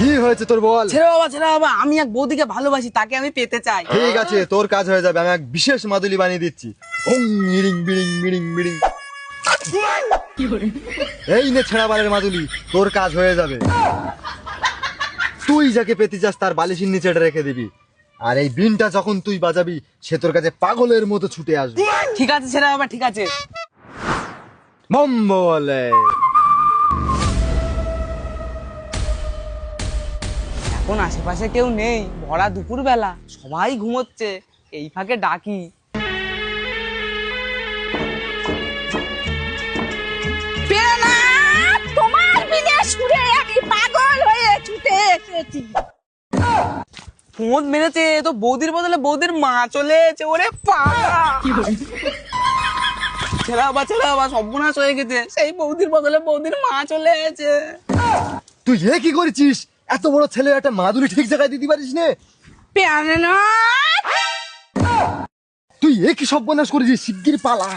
কি হয়েছে তোর বল? ছেড়ে বাবা ছেড়ে বাবা আমি এক বৌদিকে ভালোবাসি তাকে আমি পেতে চাই। ঠিক আছে তোর কাজ হয়ে যাবে আমি এক বিশেষ মাদুলি বানিয়ে দিচ্ছি। ওং ইরিং বিড়িং বিড়িং বিড়িং এই নে ছেঁড়া বালের মাদুলি তোর কাজ হয়ে যাবে। তুই যাকে পেতে চাস তার বালিশের নিচে রেখে দিবি। আর এই বিনটা যখন তুই বাজাবি সে তোর কাছে পাগলের মতো ছুটে আসবে। ঠিক আছে ছেড়ে বাবা ঠিক আছে। বম বলে এখন আশেপাশে কেউ নেই ভরা দুপুর বেলা সবাই ঘুমোচ্ছে এই ফাঁকে ডাকি। তোমার আমি পাগল হয়ে ছুটে এসেছি। ফোঁদ মেরেছে তো বৌদির বদলে বৌদির মা চলে এসেছে ওরে পাগলা ছেলে বাবা ছেলে বাবা সর্বনাশ হয়ে গেছে। সেই বৌদির বদলে বৌদির মা চলে এসেছে। তুই এ কি করেছিস? এত বড় ছেলে একটা মাদুরি ঠিক জায়গায় দিতে পারিস নে। তুই এ কি সর্বনাশ করেছিস শিগগির পালা।